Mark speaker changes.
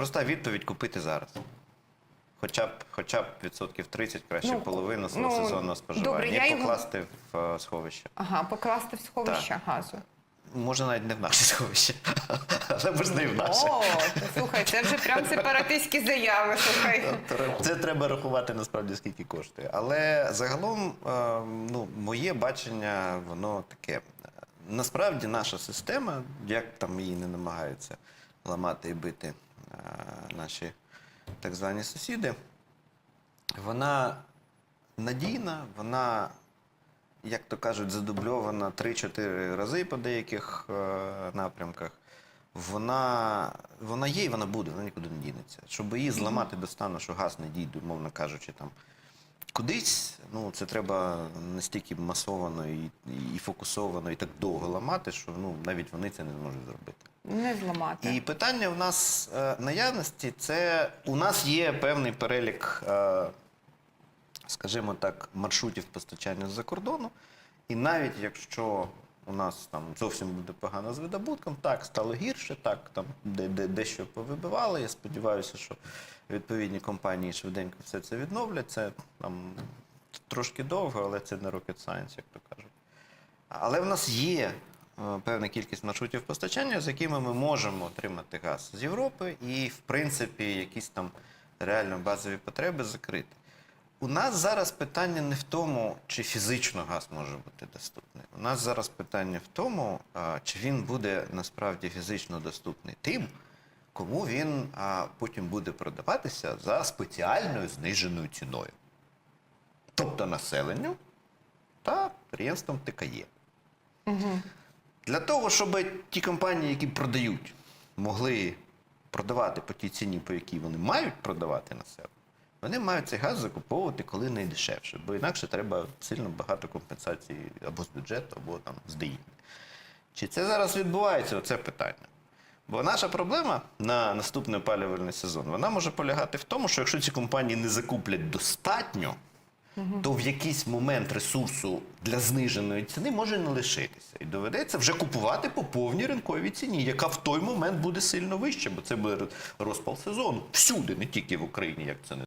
Speaker 1: проста відповідь купити зараз. Хоча б, хоча б відсотків 30, краще
Speaker 2: Ну,
Speaker 1: половину свого
Speaker 2: ну,
Speaker 1: сезонного споживання.
Speaker 2: добре,
Speaker 1: і
Speaker 2: я його-
Speaker 1: покласти в е, сховище.
Speaker 2: Ага, покласти в сховище газу.
Speaker 1: Може, навіть не в наше сховище, але можна і в наше.
Speaker 2: О, слухай, це вже прям сепаратистські заяви. Слухай.
Speaker 1: Це треба рахувати насправді скільки коштує. Але загалом, е, ну, моє бачення, воно таке. Насправді наша система, як там її не намагаються ламати і бити наші так звані сусіди, вона надійна, вона, як то кажуть, задубльована 3-4 рази по деяких е, напрямках. Вона, вона є і вона буде, вона нікуди не дінеться. Щоб її зламати до стану, що газ не дійде, умовно кажучи, там кудись, ну це треба настільки масовано і, і фокусовано, і так довго ламати, що ну, навіть вони це не зможуть зробити.
Speaker 2: Не зламати.
Speaker 1: І питання в нас е, наявності це у нас є певний перелік, е, скажімо так, маршрутів постачання з-за кордону. І навіть якщо у нас там зовсім буде погано з видобутком, так стало гірше, так там де, де, дещо повибивали. Я сподіваюся, що відповідні компанії швиденько все це відновлять. Це там трошки довго, але це не rocket science, як то кажуть. Але в нас є певна кількість маршрутів постачання, з якими ми можемо отримати газ з Європи і, в принципі, якісь там реально базові потреби закрити. У нас зараз питання не в тому, чи фізично газ може бути доступний. У нас зараз питання в тому, чи він буде насправді фізично доступний тим, кому він потім буде продаватися за спеціальною зниженою ціною. Тобто населенню та підприємствам ТКЄ. Для того, щоб ті компанії, які продають, могли продавати по тій ціні, по якій вони мають продавати населенню, вони мають цей газ закуповувати коли найдешевше, бо інакше треба сильно багато компенсацій або з бюджету, або там з ДІ. Чи це зараз відбувається? Оце питання. Бо наша проблема на наступний опалювальний сезон вона може полягати в тому, що якщо ці компанії не закуплять достатньо, то в якийсь момент ресурсу для зниженої ціни може не лишитися. І доведеться вже купувати по повній ринковій ціні, яка в той момент буде сильно вища, бо це буде розпал сезону. Всюди, не тільки в Україні, як це не.